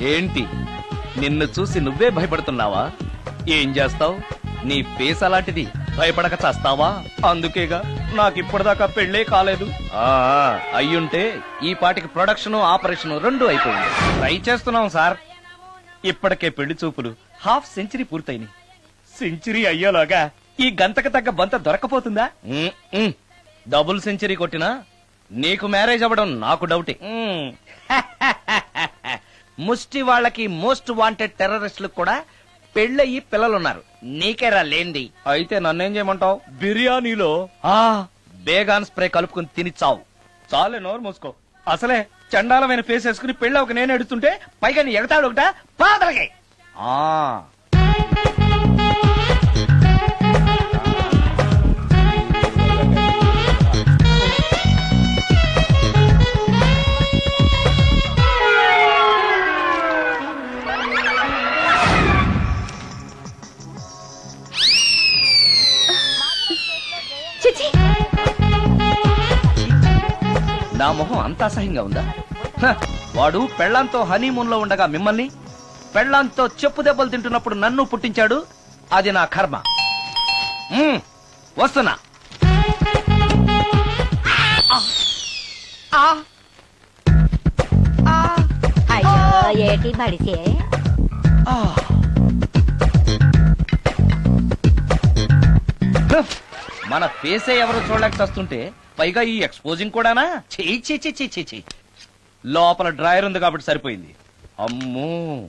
ఏంటి? నిన్ను చూసి నువ్వే భయపడుతున్నావా? ఏం చేస్తావ్? నీ ఫేస్ అలాంటిది భయపడక చస్తావా? అందుకేగా నాకు ఇప్పటిదాకా పెళ్ళే కాలేదు. ఆ అయ్యుంటే ఈ పాటికి ప్రొడక్షన్ ఆపరేషన్ రెండు అయిపోయింది. ట్రై చేస్తున్నాం సార్. ఇప్పటికే పెళ్ళి చూపులు హాఫ్ సెంచరీ పూర్తయినాయి. సెంచరీ అయ్యేలోగా ఈ గంతకు తగ్గ బంత దొరకపోతుందా. డబుల్ సెంచరీ కొట్టినా నీకు మ్యారేజ్ అవ్వడం నాకు డౌటే. ముష్టి వాళ్ళకి మోస్ట్ వాంటెడ్ టెర్రరిస్టులకు కూడా పెళ్ళయి పిల్లలున్నారు. నీకేరా లేండి అయితే నన్నేం చేయమంటావు? బిర్యానీలో ఆ బేగాన్ స్ప్రే కలుపుకుని తిని చావు. చాలే నోరు మూసుకో. అసలే చండాలమైన ఫేస్ వేసుకుని పెళ్ళి ఒక నేను ఎడుతుంటే పైగా నీ ఎగతాడు ఒకట పాదలకి ఆ. అసహ్యంగా ఉందా? హ, వాడు పెళ్ళాంతో హనీమూన్లో ఉండగా మిమ్మల్ని పెళ్ళాంతో చెప్పు దెబ్బలు తింటున్నప్పుడు నన్ను పుట్టించాడు అది నా కర్మ. వస్తున్నా. అయ్యో ఏటి బడిసే ఆ. హ, మన ఫేసే ఎవరు చూడలేక చస్తుంటే పైగా ఈ ఎక్స్పోజింగ్ కూడానా? చెయ్యి చెయ్యి చెయ్యి చెయ్యి లోపల డ్రాయర్ ఉంది కాబట్టి సరిపోయింది. అమ్మో.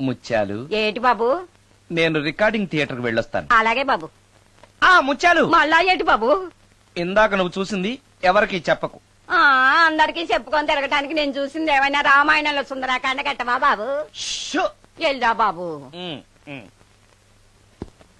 ముత్యాలు. ఏటి బాబు? నేను రికార్డింగ్ థియేటర్కి వెళ్ళొస్తాను. అలాగే బాబు. ఆ ముత్యాలు! మళ్ళా ఏటి బాబు? ఇందాక నువ్వు చూసింది ఎవరికి చెప్పకు. ఆ అందరికి చెప్పుకొని తిరగటానికి నేను చూసింది ఏమైనా రామాయణంలో సుందరాకాండ కట్టవా బాబు? షో. వెళ్దా బాబు. ఉమ్, ఉమ్.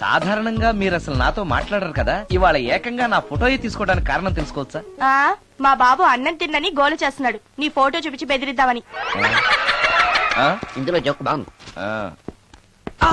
సాధారణంగా మీరు అసలు నాతో మాట్లాడరు కదా? ఇవాళ ఏకంగా నా ఫోటోయే తీసుకోవడానికి కారణం తెలుసుకోవచ్చా? ఆ, మా బాబు అన్నం తిన్నని గోలు చేస్తున్నాడు. నీ ఫోటో చూపించి బెదిరిద్దామని. ఆ? ఇందులో జోక్ బాగుంది ఆ. ఆ!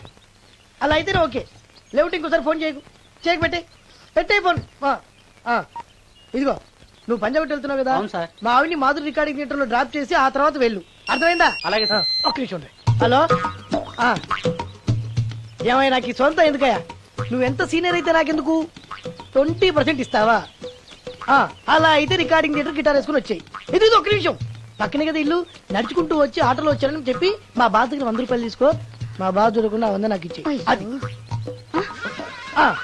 అలా అయితేనే ఓకే. లేవుటి ఇంకోసారి ఫోన్ చేయకు. చేయకు పెట్టే. పెట్టే ఫోన్. ఆ, ఆ. ఇదిగో నువ్వు పంజాబ్ వెళ్తున్నావు కదా? అవును సార్. మా ఆవిడ్ని మాధురి రికార్డింగ్ థియేటర్లో డ్రాప్ చేసి ఆ తర్వాత వెళ్ళు. అర్థమైందా? అలాగే సార్. ఆ, ఒక్క నిమిషం ఉండు. హలో? ఆ. ఏమైనా నాకు ఈ సొంత ఎందుకయ్యా? నువ్వు ఎంత సీనియర్ అయితే నాకెందుకు? ట్వంటీ పర్సెంట్ ఇస్తావా? ఆ, అలా అయితే రికార్డింగ్ థియేటర్ గిటార్ వేసుకుని వచ్చాయి. ఇది ఇది ఒక్క నిమిషం. పక్కనే కదా ఇల్లు. నడుచుకుంటూ వచ్చి ఆటోలో వచ్చారని చెప్పి మా బాధ దగ్గర వంద రూపాయలు తీసుకో. మా బాధ చూడకుండా వంద నాకు ఇచ్చి అది. ఆ.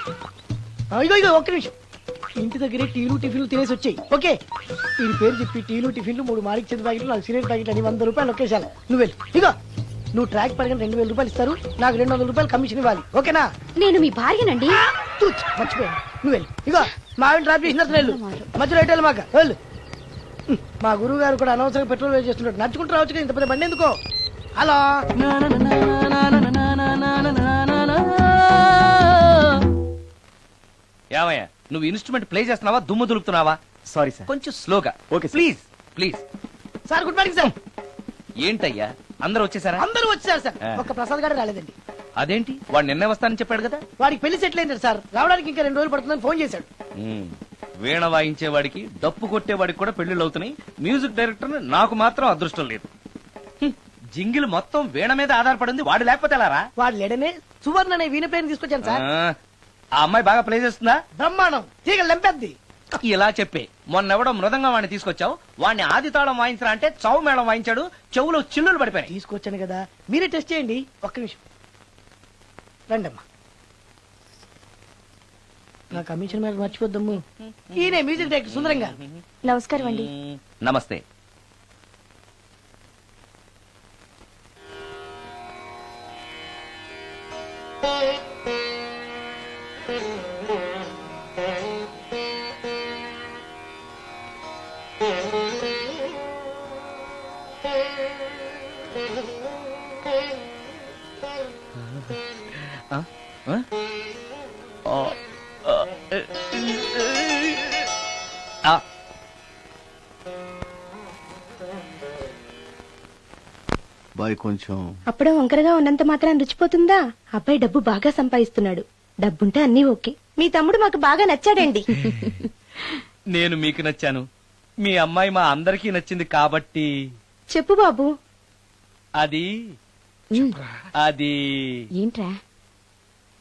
ఆ, ఇగో ఇగో ఒక్క నిమిషం. ఇంటి దగ్గరే టీలు టిఫిన్లు తినేసి వచ్చాయి. ఓకే? వీడి పేరు చెప్పి టీలు టిఫిన్లు మూడు మాలిక్ చెంది ప్యాకెట్లు నాలుగు సిగరెట్ ప్యాకెట్లు అని వంద రూపాయలు ఒకేసారి. నువ్వు వెళ్ళు. ఇగో నువ్వు ట్రాక్ పడగానే రెండు వేల రూపాయలు ఇస్తారు. నాకు రెండు వందల రూపాయలు కమిషన్ ఇవ్వాలి. ఓకేనా? నేను మీ భార్యనండి. మర్చిపోయాను. నువ్వు వెళ్ళు. ఇగో మా ఆవిడ డ్రాప్ చేసిన వెళ్ళు. మధ్యలో ఎటు మాక వెళ్ళు. మా గురువు గారు కూడా అనవసరంగా పెట్రోల్ వేస్ట్ చేస్తున్నాడు నడుచుకుంటూ రావచ్చు ఇంత పెద్ద బండి ఎందుకో? హలో? ఏమయ్యా నువ్వు ఇన్స్ట్రుమెంట్ ప్లే చేస్తున్నావా దుమ్ము దులుపుతున్నావా? సారీ సార్ కొంచెం స్లోగా okay. Please please sir good morning sir ఏంటయ్యా అందరూ వచ్చేసారా? అందరూ వచ్చారు సార్ ఆ. ఒక్క ప్రసాద్ గారు రాలేదండి. అదేంటి? వాడు నిన్నే వస్తానని చెప్పాడు కదా? వాడికి పెళ్ళి సెటిల్ అయింది సార్ రావడానికి ఇంకా రెండు రోజులు పడుతుందని ఫోన్ చేశాడు. ఉమ్, వీణ వాయించేవాడికి డప్పు కొట్టేవాడికి కూడా పెళ్ళిళ్ళు అవుతున్నాయి. మ్యూజిక్ డైరెక్టర్ నాకు మాత్రం అదృష్టం లేదు. జింగిల్ మొత్తం వీణ మీద ఆధారపడింది. వాడు లేకపోతే ఎలారా? వాడు లేడనే సువర్ణ అనే వీణ పేరుని తీసుకొచ్చాను సార్. ఆ, అమ్మాయి బాగా ప్లే చేస్తుందా? బ్రహ్మాండం. తీగ లెంపెద్ది. ఇలా చెప్పే మొన్నెవడో మృదంగా వాడిని తీసుకొచ్చావు. వాడిని ఆది తాళం వాయించరా అంటే చౌ మేళం వాయించాడు. చెవులో చిల్లులు పడిపోయాయి తీసుకొచ్చాను కదా. మీరే టెస్ట్ చేయండి. ఒక్క నిమిషం. రండమ్మా. నా కమిషన్ మీద మర్చిపోద్దమ్ము. ఈయనే మ్యూజిక్ డైరెక్టర్ సుందరం గారు నమస్కారం అండి. నమస్తే. ఆ. బాయ్ కొంచెం అప్పుడే వంకరగా ఉన్నంత మాత్రం రుచిపోతుందా? అబ్బాయి డబ్బు బాగా సంపాదిస్తున్నాడు. డబ్బుంటే అన్నీ ఓకే. మీ తమ్ముడు మాకు బాగా నచ్చాడండి. నేను మీకు నచ్చాను. మీ అమ్మాయి మా అందరికీ నచ్చింది కాబట్టి చెప్పు బాబు. అది అది ఏంట్రా?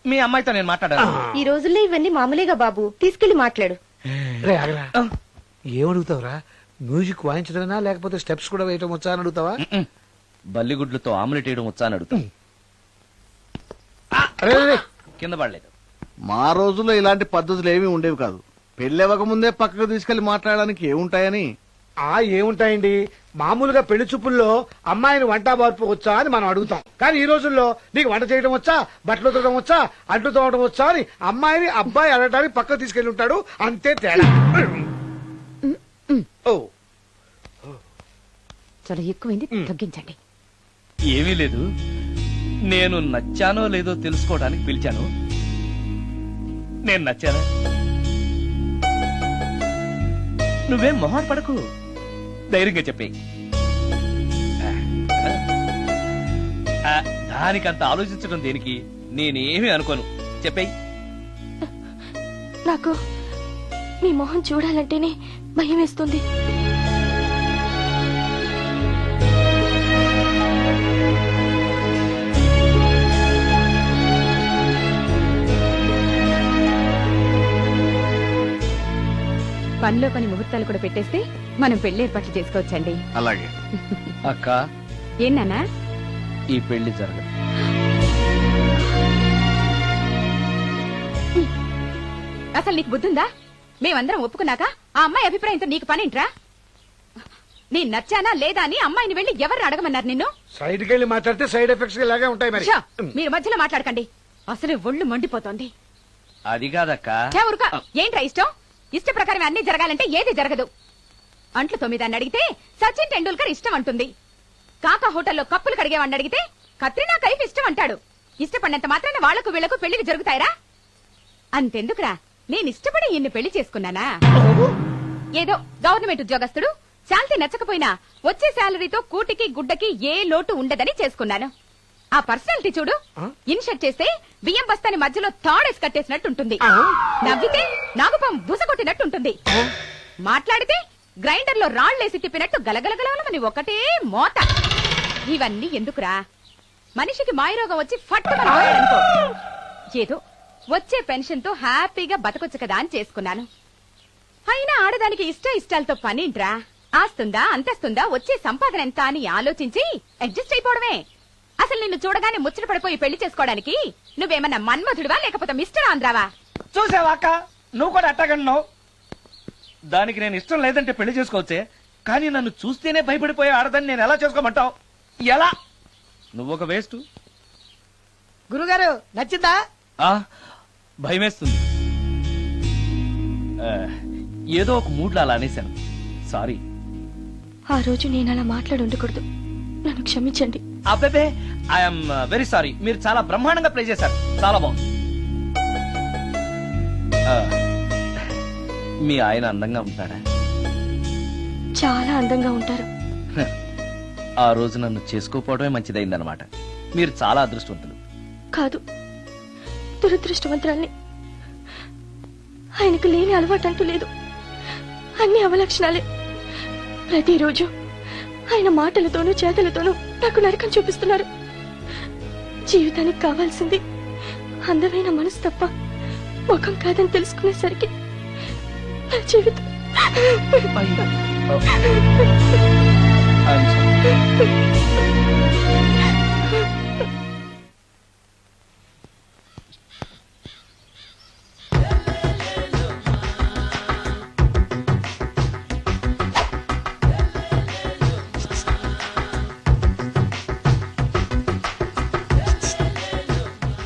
మీ అమ్మాయితో నేను మాట్లాడాను ఈ రోజుల్లో ఇవన్నీ మామూలేగా బాబు. తీసుకెళ్ళి మాట్లాడు. రే ఆగరా. ఏమడుగుతావురా? మ్యూజిక్ వాయించడమేనా? లేకపోతే స్టెప్స్ కూడా వేయటం వచ్చా అని అడుగుతావా. బల్లిగుడ్లతో ఆమ్లెట్ వేయడం వచ్చా అని అడుగుతా అరే, రే, రే. కింద పడలేదు. మా రోజుల్లో ఇలాంటి పద్ధతులు ఏమీ ఉండేవి కాదు. పెళ్ళవక ముందే పక్కకు తీసుకెళ్ళి మాట్లాడడానికి ఏముంటాయని? ఆ ఏముంటాయండి? మామూలుగా పెళ్ళి చూపుల్లో అమ్మాయిని వంట బార్పు వచ్చా అని మనం అడుగుతాం. కానీ ఈ రోజుల్లో నీకు వంట చేయడం వచ్చా బట్టలు ఉతకడం వచ్చా అంట్లు తోవడం వచ్చా అని అమ్మాయిని అబ్బాయి అడగడానికి పక్కకు తీసుకెళ్ళి ఉంటాడు. అంతే తేడా. ఓ. చాలా ఎక్కువైంది. తగ్గించండి. ఏమీ లేదు. నేను నచ్చానో లేదో తెలుసుకోవడానికి పిలిచాను. నేను నచ్చానా? నువ్వేం మొహం పడకు. ధైర్యంగా చెప్పే దానికంత ఆలోచించడం దేనికి? నేనేమి అనుకోను. చెప్పేయి. నాకు మీ మొహం చూడాలంటేనే భయం వేస్తుంది. పనిలో పని ముహూర్తాలు కూడా పెట్టేస్తే మనం పెళ్ళి ఏర్పాట్లు చేసుకోవచ్చండి. అలాగే. అక్క. ఏనానా ఈ పెళ్ళి జరగదు. అసలు నీకు బుద్ధుందా? మేమందరం ఒప్పుకున్నాక ఆ అమ్మాయి అభిప్రాయంతో నీకు పనేంట్రా? నేను నచ్చానా లేదా అని అమ్మాయిని వెళ్ళి ఎవరు అడగమన్నారు నిన్ను? సైడ్కి వెళ్ళి మాట్లాడితే సైడ్ ఎఫెక్ట్స్ ఇలాగే ఉంటాయి మరి! మీరు మధ్యలో మాట్లాడకండి. అసలు ఒళ్ళు మండిపోతోంది. అది కాదక్క. ఛే, ఊరుకో. ఏంట్రా ఇష్టం? ఇష్ట ప్రకారం అన్ని జరగాలంటే ఏది జరగదు. అంట్లు తొమ్మిదాన్ని అడిగితే సచిన్ టెండూల్కర్ ఇష్టం అంటుంది. కాకా హోటల్లో కప్పులు కడిగేవాడిని అడిగితే కత్రినా కైఫ్ ఇష్టం అంటాడు. ఇష్టపడినంత మాత్రాన వాళ్ళకు వీళ్ళకు పెళ్ళికి జరుగుతాయరా? అంతెందుకురా? నేను ఇష్టపడి ఇన్ని పెళ్ళి చేసుకున్నానా? ఏదో గవర్నమెంట్ ఉద్యోగస్తుడు శాలరీ నచ్చకపోయినా వచ్చే శాలరీతో కూటికి గుడ్డకి ఏ లోటు ఉండదని చేసుకున్నాను. ఆ పర్సనాలిటీ చూడు. ఇన్షర్ట్ చేస్తే బియ్యం బస్తాని మధ్యలో తాడేసి కట్టేసినట్టు ఉంటుంది. నవ్వితే నాగుపం బుసగొట్టినట్టు ఉంటుంది. మాట్లాడితే గ్రైండర్లో రాళ్ళేసి తిప్పినట్టు గలగలగలమని ఒకటే మోత. ఇవన్నీ ఎందుకురా? మనిషికి మాయరోగం వచ్చి ఏదో వచ్చే పెన్షన్తో హ్యాపీగా బతకొచ్చు కదా అని చేసుకున్నాను. అయినా ఆడదానికి ఇష్ట ఇష్టాలతో పనింట్రా ఆస్తుందా అంతస్తుందా వచ్చే సంపాదన ఎంత అని ఆలోచించి అడ్జస్ట్ అయిపోవడమే. అసలు నిన్ను చూడగానే ముచ్చట పడిపోయి పెళ్ళి చేసుకోవడానికి నువ్వేమన్నా మన్మధుడివా లేకపోతే మిస్టర్ ఆంధ్రావా? చూసావా అక్క? నువ్వు కూడా అట్టగన్నావు దానికి నేను ఇష్టం లేదంటే పెళ్ళి చేసుకోవచ్చే కానీ నన్ను చూస్తేనే భయపడిపోయే ఆడదని నేను ఎలా చేసుకోమంటావు? ఎలా? నువ్వు ఒక వేస్ట్. గురుగారు నచ్చిందా? భయమేస్తుంది. ఆ, ఏదో ఒక మూడ్లో అలా అనేశాను. సారీ. ఆ రోజు నేను అలా మాట్లాడి ఉండకూడదు. నన్ను క్షమించండి. అబ్బే ఐఎమ్ వెరీ సారీ మీరు చాలా బ్రహ్మాండంగా ప్లే చేశారు. చాలా బాగుంది. మీ ఆయన అందంగా ఉంటాడా? చాలా అందంగా ఉంటారు. ఆ రోజు నన్ను చేసుకోపోవడమే మంచిదైందనమాట మీరు చాలా అదృష్టవంతులు. కాదు. దురదృష్టవంతురాల్ని ఆయనకు లేని అలవాటు అంటూ లేదు. అన్ని అవలక్షణాలే. ప్రతిరోజు ఆయన మాటలతోనూ చేతలతోనూ నాకు నరకం చూపిస్తున్నారు జీవితానికి కావాల్సింది అందమైన మనసు తప్ప ముఖం కాదని తెలుసుకునేసరికి నా జీవితం I'm sorry.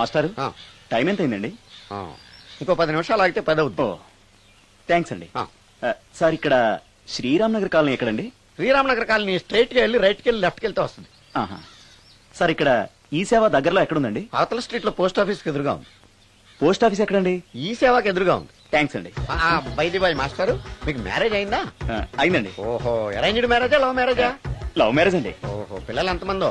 మాస్టారు ఆ, టైం ఎంత అయిందండి ఆ. ఇంకో పది నిమిషాలు ఆగితే పది అవుద్ది థ్యాంక్స్ అండి. ఆ. ఆ, సార్ ఇక్కడ శ్రీరామ్ నగర్ కాలనీ ఎక్కడండి? శ్రీరామనగర్ కాలనీ స్ట్రైట్గా వెళ్ళి రైట్కి వెళ్ళి లెఫ్ట్కి వెళ్తే వస్తుంది. ఆహా. సార్ ఇక్కడ ఈ సేవ దగ్గరలో ఎక్కడుందండి? అవతల స్ట్రీట్లో పోస్ట్ ఆఫీస్కి ఎదురుగా ఉంది. పోస్ట్ ఆఫీస్ ఎక్కడండి? ఈ సేవకి ఎదురుగా ఉంది. థ్యాంక్స్ అండి. బైది బాయ్ మాస్టారు మీకు మ్యారేజ్ అయిందా? ఆ, అయిందండి. ఓహో అరేంజ్డ్ మ్యారేజా లవ్ మ్యారేజా? లవ్ మ్యారేజ్ అండి. ఓహో పిల్లలు ఎంతమందో?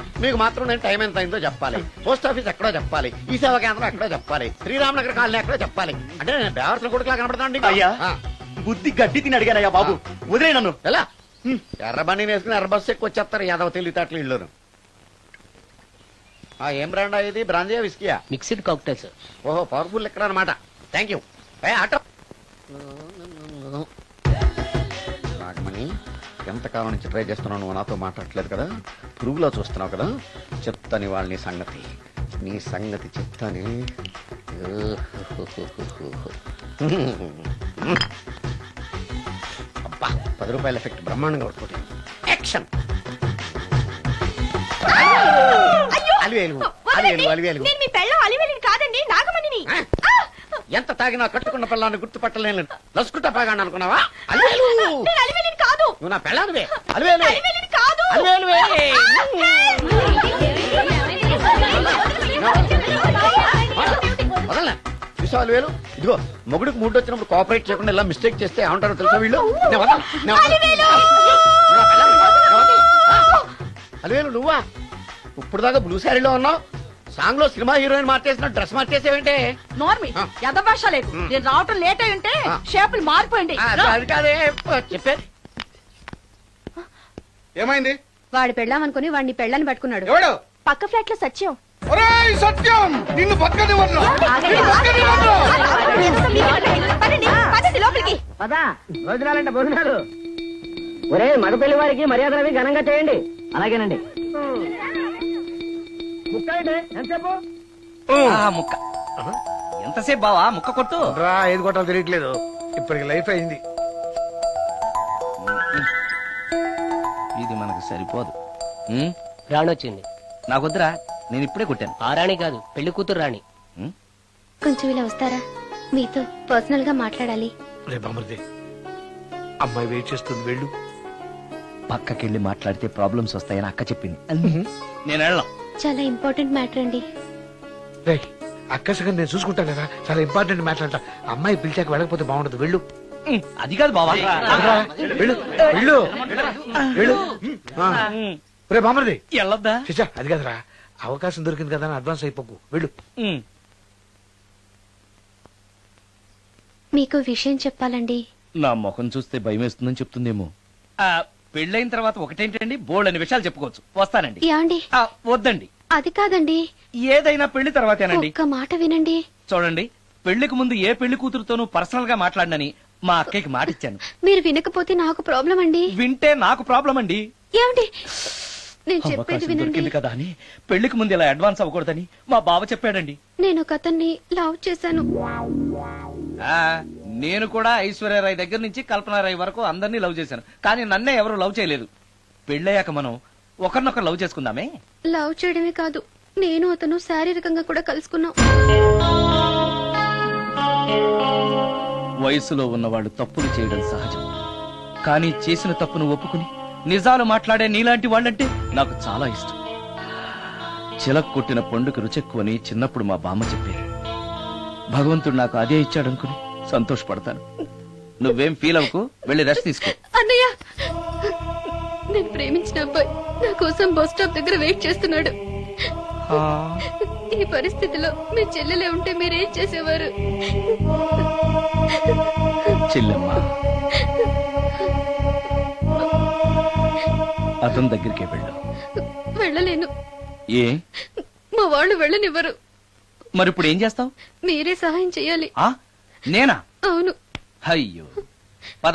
మీకు మాత్రం నేను టైం ఎంత అయిందో చెప్పాలి. పోస్ట్ ఆఫీస్ ఎక్కడో చెప్పాలి. ఈ సేవా కేంద్రం ఎక్కడో చెప్పాలి. శ్రీరామనగర్ కాలనీ ఎక్కడో చెప్పాలి. అంటే నేను బేవర్సన కొడుకులా కనబడతానండి అయ్యా. బుద్ధి గడ్డి తిని అడిగానయ్యా బాబు. వదిలే నన్ను. ఎలా? ఎర్ర బండి వేసుకుని ఎర్ర బస్సు ఎక్కువ వచ్చేస్తారు యాదవ తెలివితేటలు ఇళ్ళును. ఆ, ఏం బ్రాండ్ ఇది? బ్రాంజియా విస్కియా? మిక్స్డ్ కాక్టైల్ సార్ ఓహో పవర్ఫుల్ ఎక్కడ అనమాట థ్యాంక్ యూ ఏ ఆటో. నాగమణి ఎంతకాలం నుంచి ట్రై చేస్తున్నావు నువ్వు నాతో మాట్లాడట్లేదు కదా? పురుగులో చూస్తున్నావు కదా? చెప్తాను వాళ్ళ నీ సంగతి. నీ సంగతి చెప్తాను. అబ్బా పది రూపాయల ఎఫెక్ట్ బ్రహ్మాండంగా పడుకోండి యాక్షన్? ఎంత తాగినా కట్టుకున్న పిల్లాన్ని గుర్తుపట్టలేను లసుకుంటా పాగాను అనుకున్నావా? అలివేలు నువ్వు నా పిల్లానివే అలివేలు. అలివేలువే. వదలనా? చూసావు అలివేలు? ఇదిగో మొగుడికి మూడు వచ్చినప్పుడు కోఆపరేట్ చేయకుండా ఇలా మిస్టేక్ చేస్తే ఏమంటారో తెలుసా వీళ్ళు? నేను వదలను, నేను వదలను. నువ్వు నా పిల్లానివి, నేను వదలను. ఆ? అలివేలు నువ్వా? ఇప్పుడు దాకా బ్లూ శారీలో ఉన్నావు. సాంగ్లో సినిమా హీరోయిన్ మార్చేసిన డ్రెస్ మార్చేసేవేంటే? నోర్మి ఆ. ఎదభాష లేదు. ఉమ్. నేను రావటం లేట్ అయి ఉంటే ఆ. షేపులు మారిపోయింది. ఆ, అది కాదే. చెప్పేది. ఏమైంది? వాడు పెళ్ళామనుకుని వాడిని పెళ్ళని పట్టుకున్నాడు. ఎవడు? పక్క ఫ్లాట్లో సత్యం. ఒరేయ్ సత్యం! నిన్ను నిన్ను పదా భోజనాలంటే భోజనాలు. ఒరే వారికి మర్యాదలవి ఘనంగా చేయండి. అలాగేనండి. ఎంతసేపు? ముక్క. ఎంతసేపు బావా? ముక్క కొట్టు. రా ఏది కొట్టాలో తెలియట్లేదు ఇప్పటికి లైఫ్ అయింది. ఇది మనకు సరిపోదు. ఉమ్, రాణి వచ్చింది నాకొద్దురా నేను ఇప్పుడే కొట్టాను. ఆ రాణి కాదు పెళ్ళి కూతురు రాణి. కొంచెం ఇలా వస్తారా? మీతో పర్సనల్గా మాట్లాడాలి. రే అమ్మాయి వెయిట్ చేస్తుంది వెళ్ళు. పక్కకెళ్ళి మాట్లాడితే ప్రాబ్లమ్స్ వస్తాయని అక్క చెప్పింది. నేను వెళ్ళాం చాలా ఇంపార్టెంట్ మ్యాటర్ అండి. రే అక్కసగా నేను చూసుకుంటాను కదా. చాలా ఇంపార్టెంట్ మ్యాటర్ అంట. అమ్మాయి పిలిచాక వెళ్ళకపోతే బాగుండదు వెళ్ళు. అది కాదు బావా. రా, వెళ్ళు వెళ్ళు. వెళ్ళు. ఆ. రే బామర్ది. వెళ్ళొద్దా చిచ్చా అది కదరా. అవకాశం దొరికింది కదా అని అడ్వాన్స్ అయిపోకు. వెళ్ళు. ఉమ్. మీకు విషయం చెప్పాలండి. నా ముఖం చూస్తే భయం వేస్తుందని చెప్తుందేమో. ఆ, పెళ్ళైన తర్వాత ఒకటేంటండి? బోల్డ్ అని విషయాలు చెప్పుకోవచ్చు. వస్తానండి. యాండి ఆ, వద్దండి. అది కాదండి. ఏదైనా పెళ్ళి తర్వాతేనండి. ఒక్క మాట వినండి. చూడండి పెళ్ళికి ముందు ఏ పెళ్ళి కూతురుతోనూ పర్సనల్గా మాట్లాడనని మా అక్కకి మాట ఇచ్చాను మీరు వినకపోతే నాకు ప్రాబ్లం అండి. వింటే నాకు ప్రాబ్లం అండి. ఏమండి? నేను చెప్పేది వినండి. కదా అని పెళ్ళికి ముందు ఇలా అడ్వాన్స్ అవ్వకూడదని మా బావ చెప్పాడండి. నేను ఒక అతన్ని లవ్ చేశాను. నేను కూడా ఐశ్వర్యరాయ్ దగ్గర నుంచి కల్పనారాయ్ వరకు అందరినీ లవ్ చేశాను. కానీ నన్నే ఎవరు లవ్ చేయలేదు. పెళ్ళయ్యాక మనం ఒకరినొకరు లవ్ చేసుకుందామే? లవ్ చేయడమే కాదు నేను అతను శారీరకంగా కూడా కలుసుకున్నాం. వయసులో ఉన్నవాళ్ళు తప్పులు చేయడం సహజం. కానీ చేసిన తప్పును ఒప్పుకుని నిజాలు మాట్లాడే నీలాంటి వాళ్ళంటే నాకు చాలా ఇష్టం. చిలక కొట్టిన పండుగ రుచెక్కువని చిన్నప్పుడు మా బామ్మ చెప్పేది. భగవంతుడు నాకు అదే ఇచ్చాడనుకుని సంతోషపడతాను. నువ్వేం ఫీల్ అవ్వకు వెళ్ళి రెస్ట్ తీసుకో. అన్నయ్య! నేను ప్రేమించిన అబ్బాయి నా కోసం బస్ స్టాప్ దగ్గర వెయిట్ చేస్తున్నాడు. ఈ పరిస్థితిలో మీ చెల్లెలే ఉంటే మీరేం చేసేవారు? చెల్లెమ్మ. అతని దగ్గరికే వెళ్ళు. వెళ్ళలేను. ఏ? మా వాళ్ళు వెళ్ళనివ్వరు. మరి ఇప్పుడు ఏం చేస్తావు? మీరే సహాయం చేయాలి. ఆ? నేనా? అవును. అయ్యో. పద.